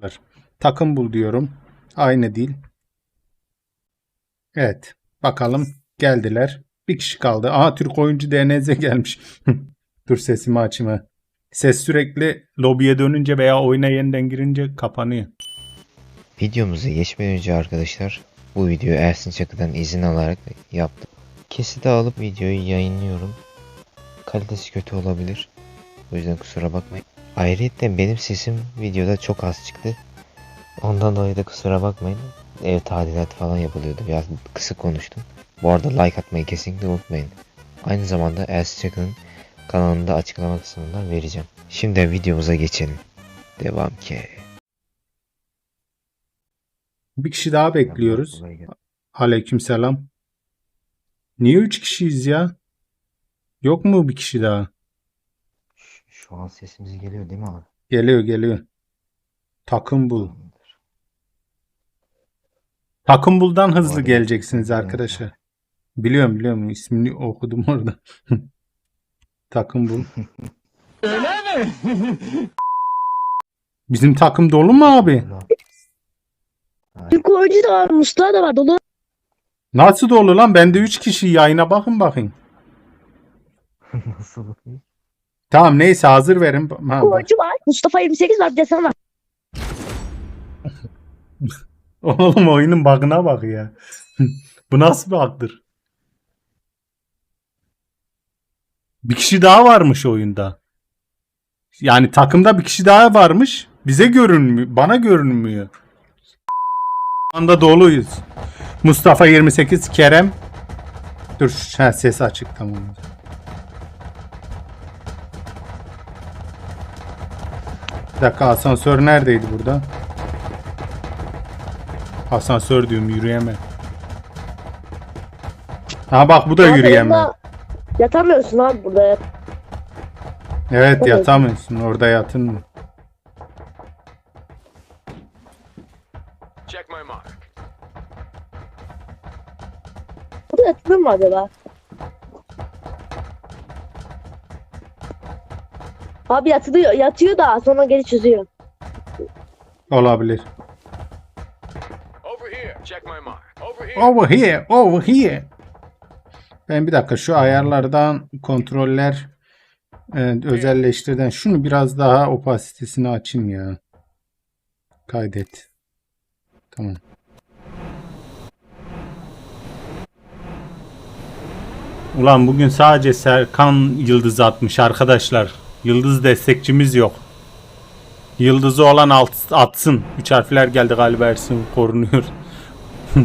arkadaşlar. Takım bul diyorum. Aynı değil. Evet. Bakalım geldiler. Bir kişi kaldı. Aha Türk oyuncu DNZ gelmiş. Dur sesimi açayım. Ses sürekli lobiye dönünce veya oyuna yeniden girince kapanıyor. Videomuza geçmeden önce arkadaşlar bu videoyu Ersin Çakı'dan izin alarak yaptım. Kesiti alıp videoyu yayınlıyorum. Kalitesi kötü olabilir. O yüzden kusura bakmayın. Ayrıca benim sesim videoda çok az çıktı. Ondan dolayı da kusura bakmayın. Ev tadilatı falan yapılıyordu. Biraz kısık konuştum. Bu arada like atmayı kesinlikle unutmayın. Aynı zamanda Ersin Çakı'nın kanalında açıklama kısmında vereceğim. Şimdi videomuza geçelim. Devam ki. Bir kişi daha bekliyoruz. Aleykümselam. Niye üç kişiyiz ya? Yok mu bir kişi daha? Şu- an sesimiz geliyor değil mi abi? Geliyor geliyor. Takım bul. Tamamdır. Takım buldan hızlı arada geleceksiniz arkadaşlar. Biliyorum biliyorum ismini okudum orada. Takım bul. Bizim takım dolu mu abi? Türk oyuncu da var, Mustafa da var dolu. Nasıl dolu lan? Bende 3 kişi yayına bakın bakın. Nasıl bakayım? Tamam neyse hazır verin. Ha, bak. Var. Mustafa 28 var bir de sen var. Oğlum oyunun bug'ına bak ya. Bu nasıl bir bug'dır? Bir kişi daha varmış oyunda. Yani takımda bir kişi daha varmış. Bize görünmüyor. Bana görünmüyor. Şu anda doluyuz. Mustafa 28, Kerem. Dur ha, ses açık tamam. Bir dakika asansör neredeydi burada? Asansör diyorum yürüyemem. Ha bak bu da Abi yürüyemem. yanında Yatamıyorsun abi burada. Evet Evet. yatamıyorsun orada yatın mı? Check my mark. Burada yatılır mı acaba? Abi yatılıyor, yatıyor da sonra geri çözüyor. Olabilir. Over here. Check my mark. Over here. Over here, over here. Ben bir dakika şu ayarlardan kontroller evet, özelleştirden şunu biraz daha opasitesini açayım ya. Kaydet. Tamam. Ulan bugün sadece Serkan Yıldız atmış arkadaşlar. Yıldız destekçimiz yok. Yıldızı olan atsın. Üç harfler geldi galiba Ersin korunuyor.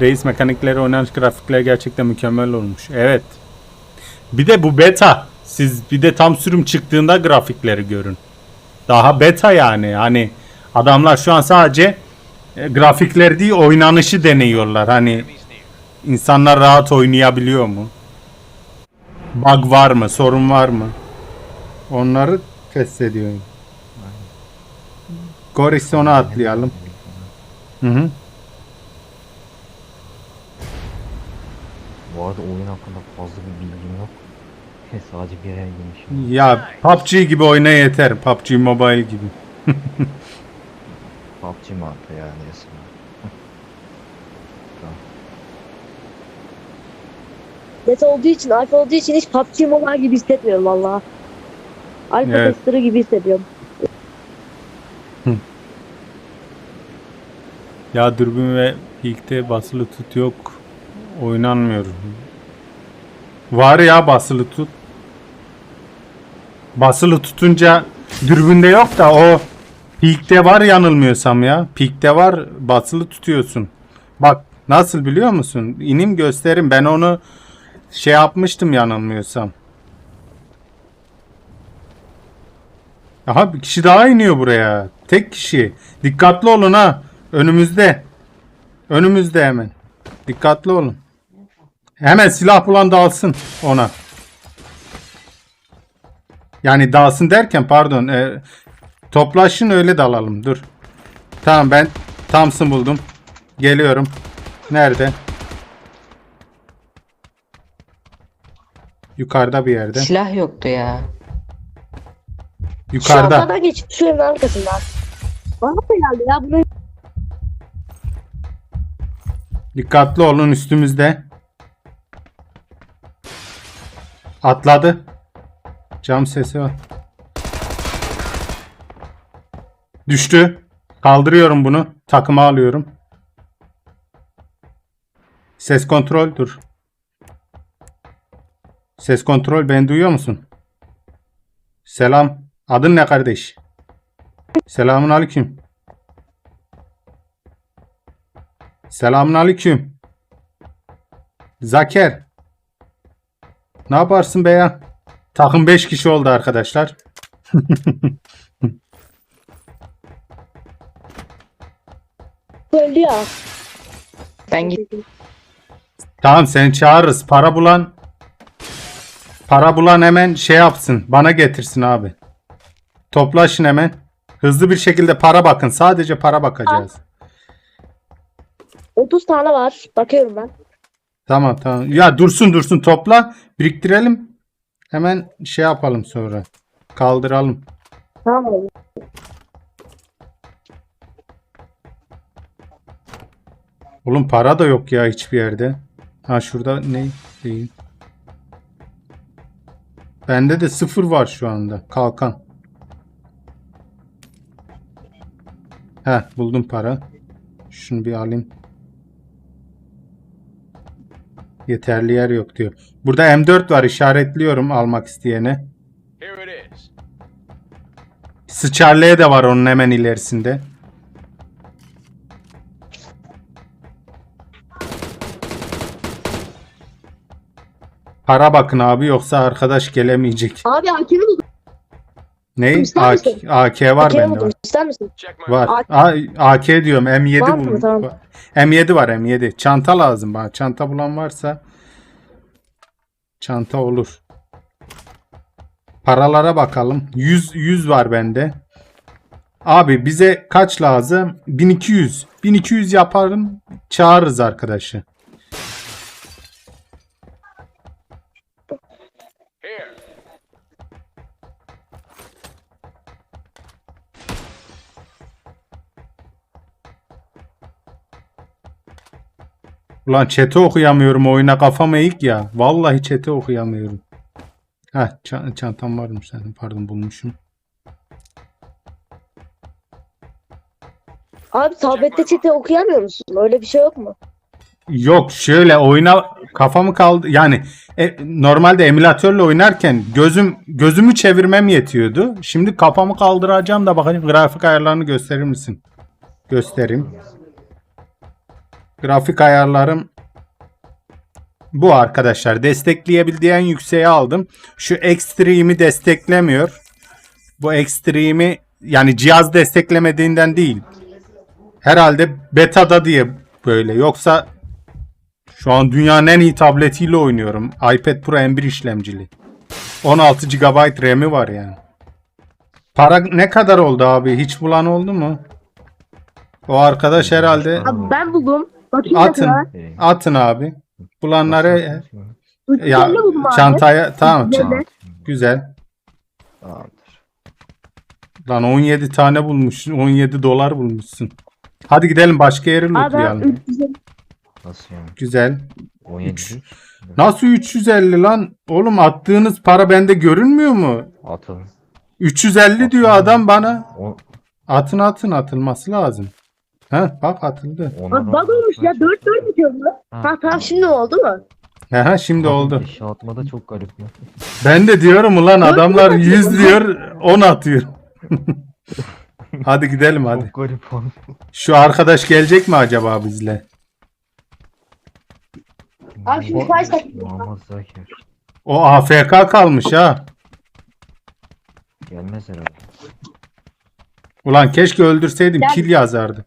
Reis mekanikleri oynanış grafikler gerçekten mükemmel olmuş. Evet. Bir de bu beta. Siz bir de tam sürüm çıktığında grafikleri görün. Daha beta yani. Hani adamlar şu an sadece e, grafikler değil oynanışı deniyorlar. Hani insanlar rahat oynayabiliyor mu? Bug var mı? Sorun var mı? Onları test ediyorum. Gorison'a atlayalım. Hı hı. Bu arada oyun hakkında fazla bir bilgim yok. Sadece bir yere girmişim. Ya PUBG gibi oyna yeter. PUBG Mobile gibi. PUBG attı yani resmen? Net olduğu için, alfa olduğu için hiç PUBG Mobile gibi hissetmiyorum valla. Alfa Evet. testerı gibi hissediyorum. Ya dürbün ve ilkte basılı tut yok. Oynanmıyor. Var ya basılı tut. Basılı tutunca dürbünde yok da o Peak'te var yanılmıyorsam ya. Peak'te var basılı tutuyorsun. Bak nasıl biliyor musun? İnim gösterim ben onu şey yapmıştım yanılmıyorsam. Aha bir kişi daha iniyor buraya. Tek kişi. Dikkatli olun ha. Önümüzde. Önümüzde hemen. Dikkatli olun. Hemen silah bulan dalsın ona. Yani dalsın derken pardon. E, toplaşın öyle dalalım. Dur. Tamam ben Thompson buldum. Geliyorum. Nerede? Yukarıda bir yerde. Silah yoktu ya. Şu Yukarıda. arkadan geçip şu evin arkasında. Bana da geldi ya bunu Dikkatli olun üstümüzde. Atladı. Cam sesi var. Düştü. Kaldırıyorum bunu. Takıma alıyorum. Ses kontrol dur. Ses kontrol beni duyuyor musun? Selam. Adın ne kardeş? Selamun aleyküm. Selamun aleyküm. Zaker. Ne yaparsın be ya? Takım 5 kişi oldu arkadaşlar. öldü ya. Ben gittim. Tamam seni çağırırız. Para bulan para bulan hemen şey yapsın. Bana getirsin abi. Toplaşın hemen. Hızlı bir şekilde para bakın. Sadece para bakacağız. 30 tane var. Bakıyorum ben. Tamam tamam. Ya dursun dursun topla. Biriktirelim. Hemen şey yapalım sonra. Kaldıralım. Tamam. Oğlum para da yok ya hiçbir yerde. Ha şurada ne? Değil. Bende de sıfır var şu anda. Kalkan. Heh buldum para. Şunu bir alayım. Yeterli yer yok diyor. Burada M4 var işaretliyorum almak isteyene. Sıçarlı'ya de var onun hemen ilerisinde. Para bakın abi yoksa arkadaş gelemeyecek. Abi hakemi buldum. Ne? İster AK, misin? AK var Hakemi bende. buldum. Var. İster misin? Var. mark. A- AK diyorum M7 Var mı? buldum. Tamam. M7 var M7. Çanta lazım bana. Çanta bulan varsa çanta olur. Paralara bakalım. 100 100 var bende. Abi bize kaç lazım? 1200. 1200 yaparım. Çağırırız arkadaşı. Ulan chat'i okuyamıyorum. Oyuna kafam eğik ya. Vallahi chat'i okuyamıyorum. Ça- çantam varmış zaten. Pardon bulmuşum. Abi tablette chat'i okuyamıyor musun? Öyle bir şey yok mu? Yok şöyle oyuna kafamı kaldı yani e, normalde emülatörle oynarken gözüm gözümü çevirmem yetiyordu. Şimdi kafamı kaldıracağım da bakayım grafik ayarlarını gösterir misin? Göstereyim. Grafik ayarlarım bu arkadaşlar. Destekleyebildiği en yükseğe aldım. Şu Extreme'i desteklemiyor. Bu Extreme'i yani cihaz desteklemediğinden değil. Herhalde beta'da diye böyle. Yoksa şu an dünyanın en iyi tabletiyle oynuyorum. iPad Pro M1 işlemcili. 16 GB RAM'i var yani. Para ne kadar oldu abi? Hiç bulan oldu mu? O arkadaş herhalde Abi ben buldum. Bakayım ne atın. kadar. Atın abi. Bulanları ya 350 buldum abi. çantaya tamam. 350. çant- Güzel. Tamamdır. Lan 17 tane bulmuşsun. 17 dolar bulmuşsun. Hadi gidelim başka yere Abi ben lootlayalım. 350. Nasıl yani? Güzel. 17 Üç. değil. Nasıl 350 lan? Oğlum attığınız para bende görünmüyor mu? Atalım. 350 diyor adam bana. O, Atın atın atılması lazım. Ha bak atıldı. Abi bug olmuş ya 4 4 bitiyor bu. Ha, Ha tamam şimdi oldu mu? Aha şimdi oldu. Eşya atmada çok garip mi? Ben de diyorum ulan adamlar mü 100 atıyor? diyor 10 atıyor. hadi gidelim hadi. Çok garip oğlum. Şu arkadaş gelecek mi acaba bizle? Abi şimdi kaç dakika? Muhammed Zakir. O AFK kalmış ha. Gelmez herhalde. Ulan keşke öldürseydim Gel. kill yazardı.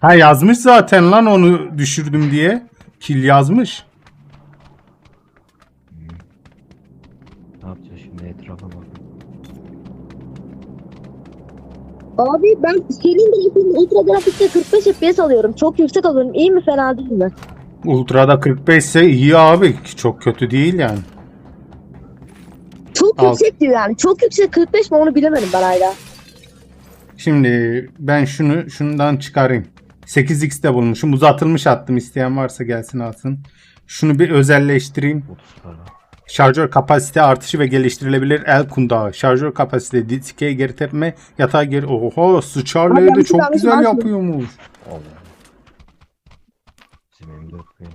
Ha yazmış zaten lan onu düşürdüm diye. Kill yazmış. Ne yapacağız şimdi etrafa bak. Abi ben senin grafiğinde ultra grafikte 45 FPS alıyorum. Çok yüksek alıyorum. İyi mi fena değil mi? Ultra'da 45 ise iyi abi. Çok kötü değil yani. Çok Alt. yüksek diyor yani. Çok yüksek 45 mi onu bilemedim ben hala. Şimdi ben şunu şundan çıkarayım. 8x de bulmuşum. Uzatılmış attım. İsteyen varsa gelsin alsın. Şunu bir özelleştireyim. 30 para. Şarjör kapasite artışı ve geliştirilebilir el kundağı. Şarjör kapasite, dikey geri tepme, yatağa geri... Oho sıçarlığı Abi da çok güzel yapıyormuş. Allah. Bizim M4 Bey.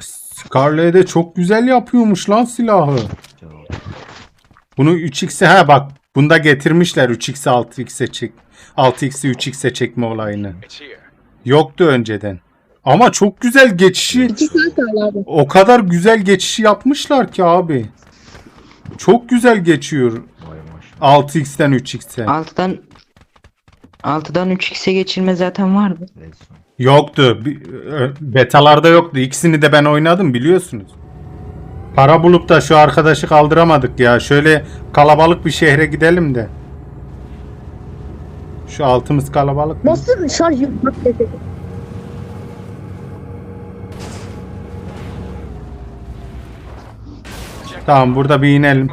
Scarlet'e de çok güzel yapıyormuş lan silahı. Bunu 3x'e ha bak bunda getirmişler 3x'e 6x'e çek 6x'i 3x'e çekme olayını. Yoktu önceden. Ama çok güzel geçişi İki saat kaldı abi. o kadar güzel geçişi yapmışlar ki abi. Çok güzel geçiyor Vay maşallah. 6x'ten 3x'e. 6'dan 6'dan 3x'e geçirme zaten vardı. Yoktu. Ö- Betalarda yoktu. İkisini de ben oynadım biliyorsunuz. Para bulup da şu arkadaşı kaldıramadık ya. Şöyle kalabalık bir şehre gidelim de. Şu altımız kalabalık mı? Nasıl şarj yapmak dedi. Tamam burada bir inelim.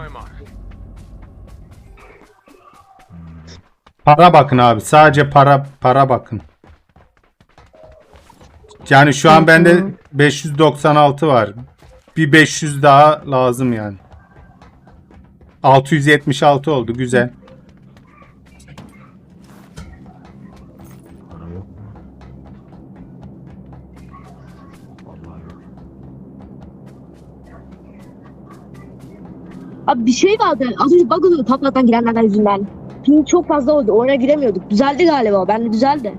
Para bakın abi. Sadece para para bakın. Yani şu an bende 596 var. Bir 500 daha lazım yani. 676 oldu. Güzel. Abi bir şey vardı. Az önce bug oluyordu patlattan girenlerden yüzünden. Ping çok fazla oldu. Oraya giremiyorduk. Düzeldi galiba. Ben de düzeldi.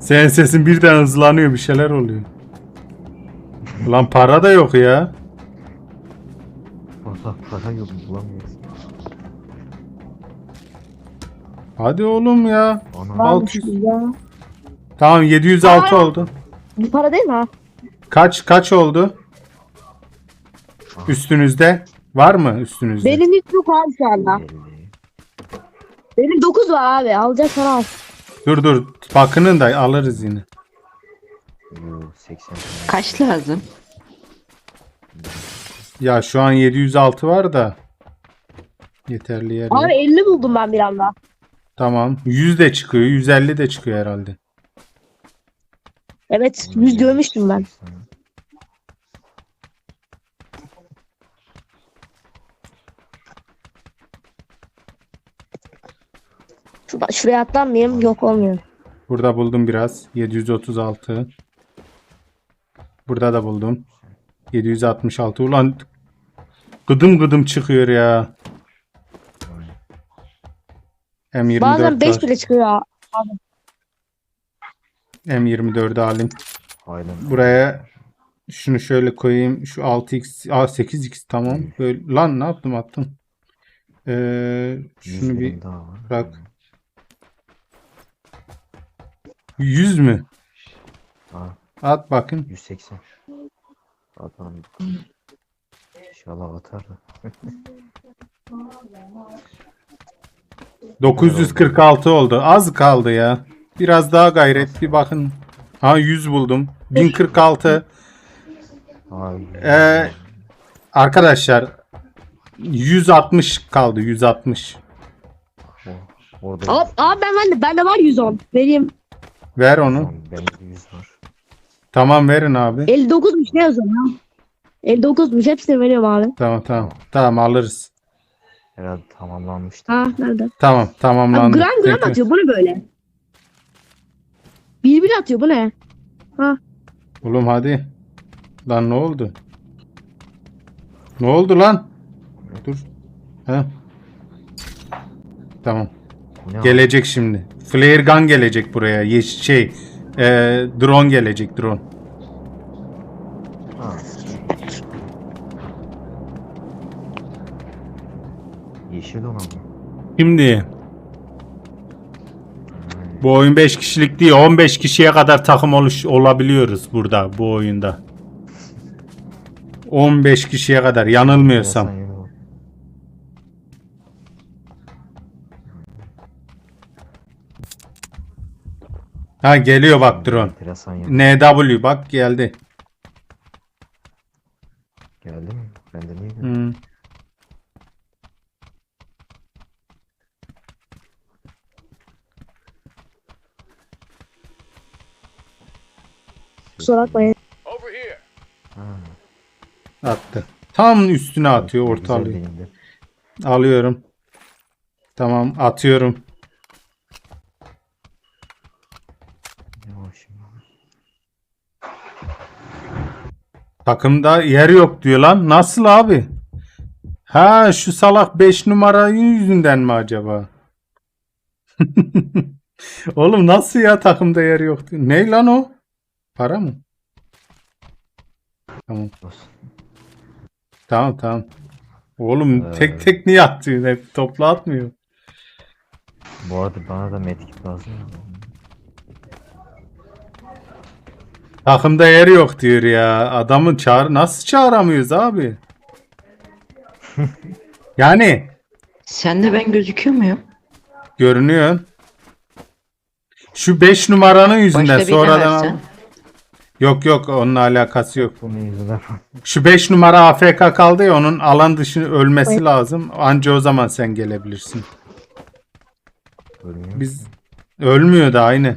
Senin sesin birden hızlanıyor. Bir şeyler oluyor. Ulan para da yok ya. Para yok bulamıyoruz. Hadi oğlum ya. Ana Varmış 600. ya. Tamam 706 Aa! oldu. Bu para değil mi ha? Kaç kaç oldu? Üstünüzde var mı üstünüzde? Benim hiç yok abi şu anda. 50. Benim 9 var abi. Alacaksan al. Dur dur. Bakının da alırız yine. Yo 80 tane. Kaç lazım? Ya şu an 706 var da. Yeterli yer. yok. Abi 50 buldum ben bir anda. Tamam. 100 de çıkıyor. 150 de çıkıyor herhalde. Evet 100 görmüştüm ben. Şurada, şuraya atlanmayayım. Yok olmuyor. Burada buldum biraz. 736. Burada da buldum. 766. Ulan gıdım gıdım çıkıyor ya. M24 Bazen 5 var. bile çıkıyor ya. M24'ü alayım. Aynen. Buraya şunu şöyle koyayım. Şu 6x, Aa, 8x tamam. Böyle lan ne yaptım attım. Ee, şunu bir bırak. 100 mü? Ha, At bakın. 180. Atalım. İnşallah atar da. 946 oldu. Az kaldı ya. Biraz daha gayret bir bakın. Ha 100 buldum. 1046. Ay. Ee, arkadaşlar 160 kaldı 160. O- Orada Abi, abi ben bende, bende var 110. Vereyim. Ver onu. Tamam, bende 100 var. Tamam verin abi. 59'muş ne yazıyor ya? 59'muş hepsini veriyorum abi. Tamam tamam. Tamam alırız. Herhalde tamamlanmıştı. Ha nerede? Tamam Abi tamamlandı. gram gram Tekrar- atıyor bu ne böyle? Bir bir atıyor bu ne? Ha Oğlum hadi. Lan ne oldu? Ne oldu lan? Dur. Ha. Tamam. Abi? Gelecek şimdi. Flare gun gelecek buraya. Yeş şey. e, drone gelecek drone. Ha. Yeşil bu. Şimdi bu oyun 5 kişilik değil 15 kişiye kadar takım oluş olabiliyoruz burada bu oyunda. 15 kişiye kadar yanılmıyorsam. Ha geliyor bak drone. NW bak geldi. Geldi mi? Ben de niye geldim? Hmm. Kusura bakmayın. Attı. Tam üstüne atıyor ortalığı. Alıyorum. Tamam atıyorum. Takımda yer yok diyor lan. Nasıl abi? Ha şu salak 5 numarayı yüzünden mi acaba? Oğlum nasıl ya takımda yer yok diyor. Ne lan o? Para mı? Tamam. Tamam tamam. Oğlum Ee, tek tek niye atıyorsun? Hep toplu atmıyor. Bu arada bana da medkit lazım. Takımda yer yok diyor ya. Adamı çağır nasıl çağıramıyoruz abi? yani Sende ben gözüküyor muyum? görünüyor. Şu 5 numaranın yüzünden Başta bir sonradan versen. Yok yok onunla alakası yok. Bunun yüzünden Şu 5 numara AFK kaldı ya onun alan dışı ölmesi lazım. Anca o zaman sen gelebilirsin. ölmüyor. Biz ölmüyor da aynı.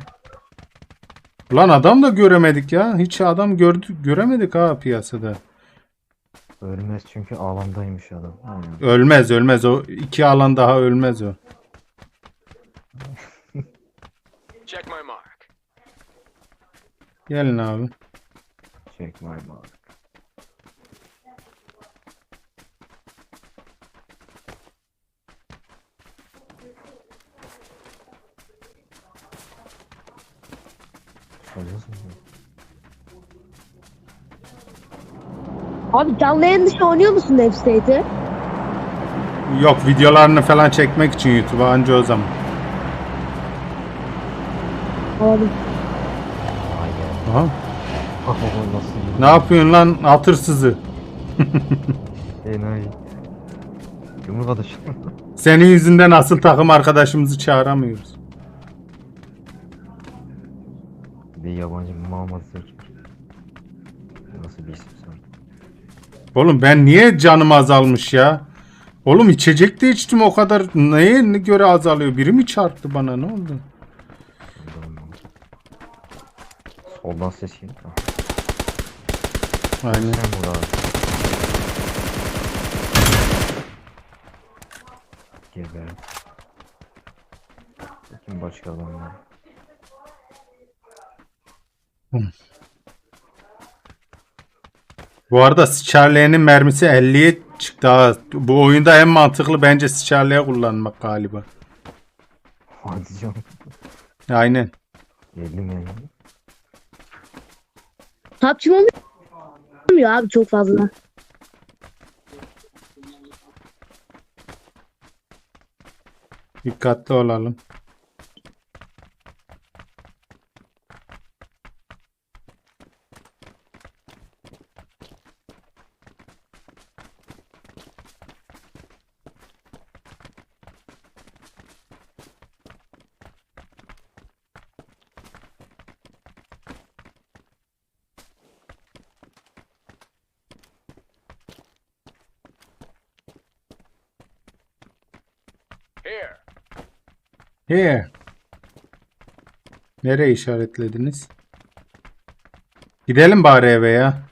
Ulan adam da göremedik ya. Hiç adam gördük göremedik ha piyasada. Ölmez çünkü alandaymış adam. Aynen. Ölmez ölmez o iki alan daha ölmez o. Check my mark. Gelin abi. Check my mark. Abi canlı yayın dışı oynuyor musun Dev State'i? Yok videolarını falan çekmek için YouTube'a anca o zaman. Abi. Aha. Nasıl. Ne yapıyorsun lan atırsızı? Enayi. Yumruk atış. Senin yüzünden asıl takım arkadaşımızı çağıramıyoruz. Oğlum ben niye canım azalmış ya? Oğlum içecek de içtim o kadar. Neye göre azalıyor? Biri mi çarptı bana ne oldu? Soldan ses geliyor. Aynen. Sen vur abi. Geber. Bakayım başka adam var. Bu arada Charlie'nin mermisi 50'ye çıktı ha. Bu oyunda en mantıklı bence Charlie'ye kullanmak galiba. Hadi canım. Aynen. 50 mi? PUBG olmuyor abi çok fazla. Dikkatli olalım. Here. Here. Nereye işaretlediniz? Gidelim bari eve ya.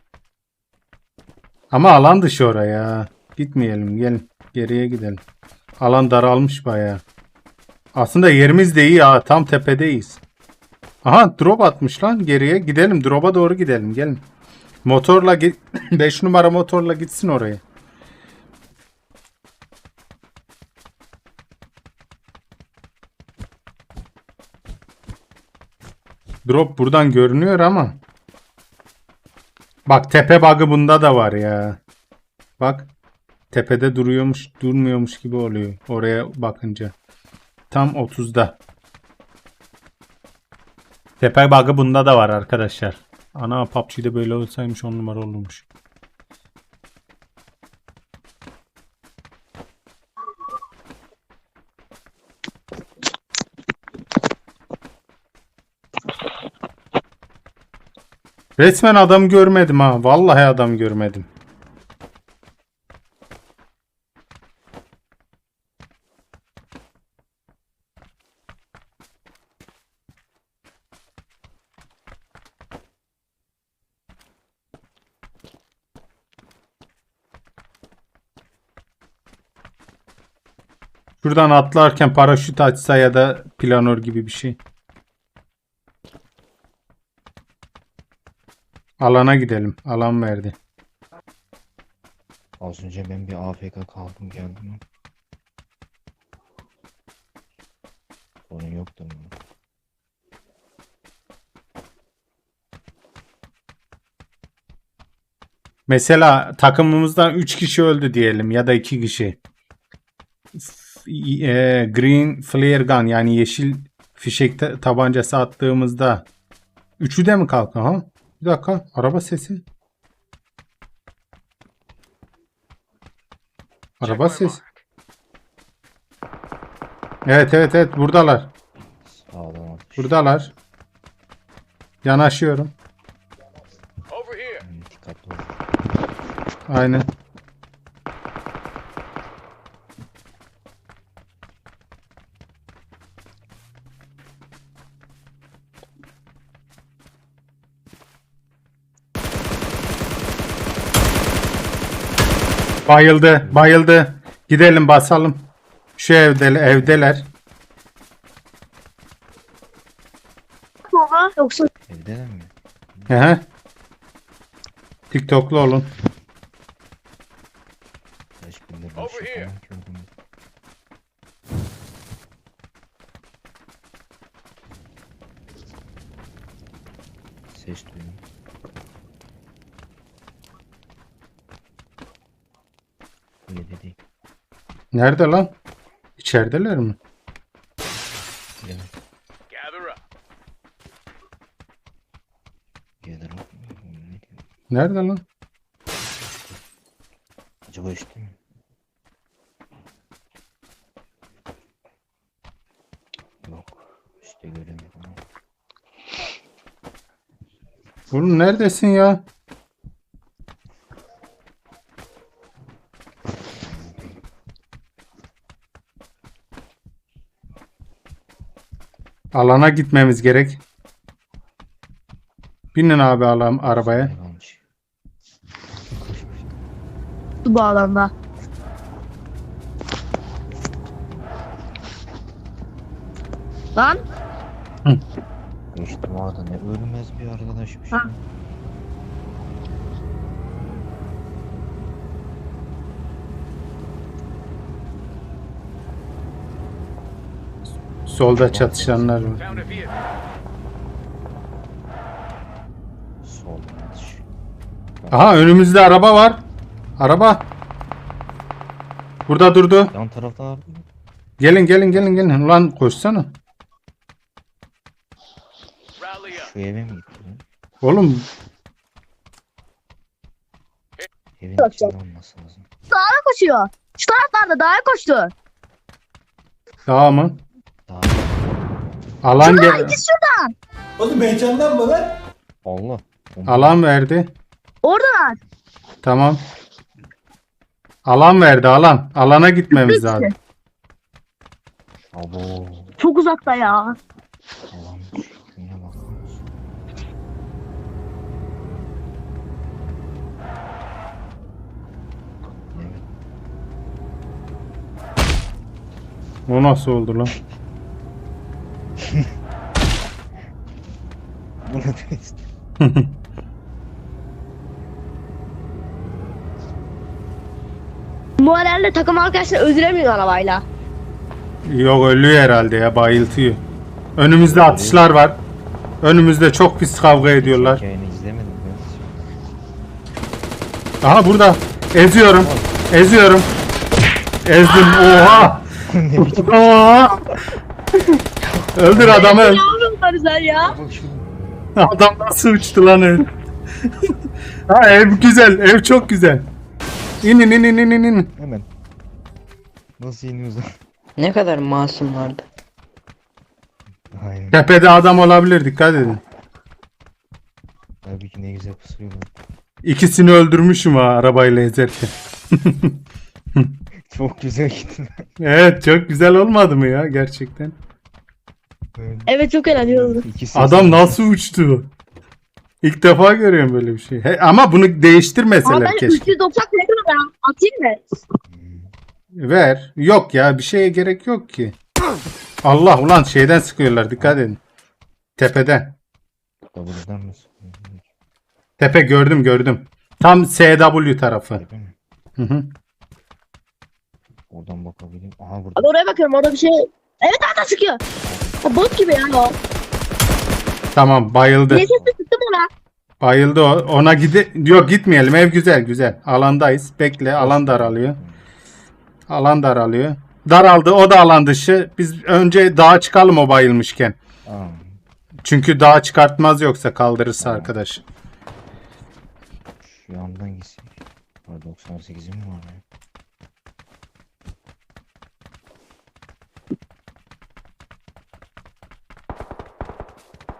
Ama alan dışı oraya. Gitmeyelim. Gelin. Geriye gidelim. Alan daralmış bayağı. Aslında yerimiz de iyi ha. Tam tepedeyiz. Aha drop atmış lan geriye. Gidelim. Drop'a doğru gidelim. Gelin. Motorla git. 5 numara motorla gitsin oraya. Drop buradan görünüyor ama. Bak tepe bug'ı bunda da var ya. Bak. Tepede duruyormuş, durmuyormuş gibi oluyor oraya bakınca. Tam 30'da. Tepe bug'ı bunda da var arkadaşlar. Ana PUBG'de böyle olsaymış 10 numara olurmuş. Resmen adam görmedim ha. Vallahi adam görmedim. Şuradan atlarken paraşüt açsa ya da planör gibi bir şey. Alana gidelim. Alan verdi. Az önce ben bir AFK kaldım geldim. Sorun yoktu mu? Mesela takımımızdan 3 kişi öldü diyelim ya da 2 kişi. F- e, green flare gun yani yeşil fişek ta- tabancası attığımızda üçü de mi kalkın ha? Bir dakika araba sesi. Araba sesi. Evet evet evet buradalar. Buradalar. Yanaşıyorum. Aynen. Bayıldı, bayıldı. Gidelim basalım. Şu evde evdeler. Baba yoksa Evdeler mi? Hı TikTok'lu olun. Nerede lan? İçerideler mi? Gather up. Nerede lan? Acaba üstte mi? Yok. Üstte göremiyorum. Oğlum neredesin ya? Alana gitmemiz gerek. Binin abi alam arabaya. Bu alanda. Lan Geçtim o arada ne ölmez bir arkadaşmış. Ha. ya. Solda çatışanlar var. Aha önümüzde araba var. Araba. Burada durdu. Yan tarafta mı? Gelin gelin gelin gelin. Ulan koşsana. Şu eve mi gitti lan? Oğlum Evin içinde olması lazım. dağa koşuyor. Şu taraflarda dağa koştu. daha mı? Alan Şurada gel ikisi şurada. Oğlum heyecanlanma lan. Allah. Alan verdi. Oradalar. Tamam. Alan verdi alan. Alana gitmemiz lazım. Abo. Çok uzakta ya. Allah'ım şuna. O nasıl oldu lan? Bu ne test? Muharrem'le takım arkadaşını öldüremiyor arabayla. Yok ölüyor herhalde ya bayıltıyor. Önümüzde atışlar var. Önümüzde çok pis kavga ediyorlar. Hikayeni izlemedim ben. Aha burada. Eziyorum. Eziyorum. Ezdim. Oha. Oha. Öldür adamı. Ne yapıyorsun sen ya? bak şunu. Adam nasıl uçtu lan ev? ha ev güzel. Ev çok güzel. İnin in in in in in. Hemen. Nasıl iniyoruz lan? Ne kadar masumlardı. Aynen. Tepede adam olabilir dikkat edin. Tabii ki ne güzel pusuyorlar. İkisini öldürmüşüm ha arabayla ezerken. Çok güzel gitti. Evet çok güzel olmadı mı ya gerçekten? Böyle Evet çok ikisi- Adam nasıl uçtu? İlk defa görüyorum böyle bir şey. He, ama bunu Ama değiştirmeseler ben keşke. 390 kilometre atayım mı? Ver. Yok ya bir şeye gerek yok ki. Allah ulan şeyden sıkıyorlar dikkat edin. Tepeden. W'dan mı? Tepe gördüm gördüm. Tam SW tarafı. Tepe mi? Hı hı. Oradan bakabilirim. Aha burada. Abi oraya bakıyorum orada bir şey. Evet adam sıkıyor. Ha, bot gibi ya o. Tamam bayıldı. Neyse sıktım ona. Bayıldı o. Ona gide Yok gitmeyelim. Ev güzel güzel. Alandayız. Bekle. Alan daralıyor. Alan daralıyor. Daraldı. O da alan dışı. Biz önce dağa çıkalım o bayılmışken. Aa, Çünkü dağa çıkartmaz yoksa kaldırırsa arkadaş. şu yandan gitsek. Var 98'im mi var ya?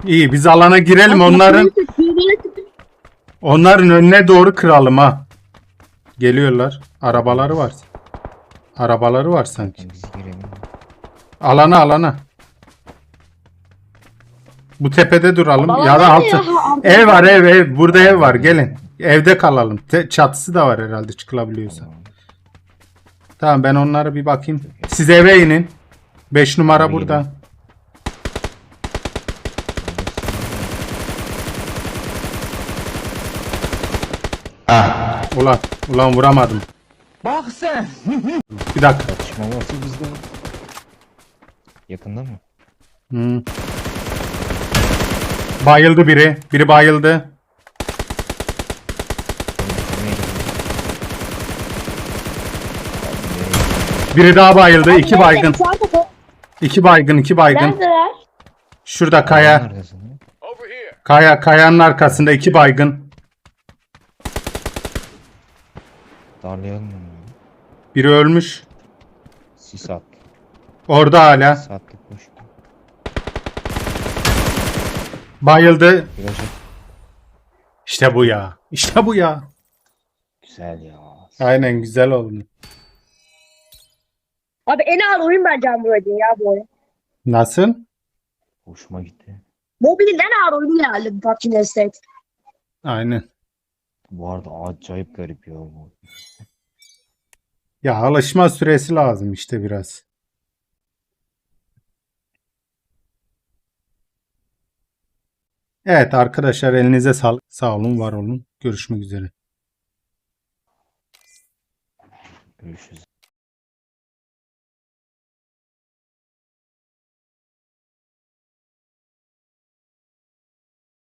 İyi biz alana girelim. Onların onların önüne doğru kıralım ha. Geliyorlar. Arabaları var. Arabaları var sanki. Alana alana. Bu tepede duralım. Alana ya da altı. ya? Ev var ev ev. Burada ev var. Gelin. Evde kalalım. Te- çatısı da var herhalde çıkılabiliyorsa. Tamam. Tamam ben onlara bir bakayım. Siz eve inin. 5 numara burada. İnin. Ulan ulan vuramadım. Bak sen. Bir dakika. Çatışma varsa bizde. Yakında mı? Hmm. Bayıldı biri. Biri bayıldı. Biri daha bayıldı. iki baygın. İki baygın, iki baygın. Neredeler? Şurada kaya. Kaya kayanın arkasında iki baygın. Darlayalım mı? Biri ölmüş. Sis at. Orada hala. Sis attık boş. Bayıldı. Biraz İşte bu ya. İşte bu ya. güzel ya. Aynen güzel oldu. Abi en ağır oyun bence Android'in ya bu oyun. Nasıl? Hoşuma gitti. Mobilin en ağır oyunu geldi bu PUBG. Aynen. Bu arada acayip garip ya bu. Ya alışma süresi lazım işte biraz. Evet arkadaşlar elinize sağlık. Sağ olun, var olun. Görüşmek üzere. Görüşürüz.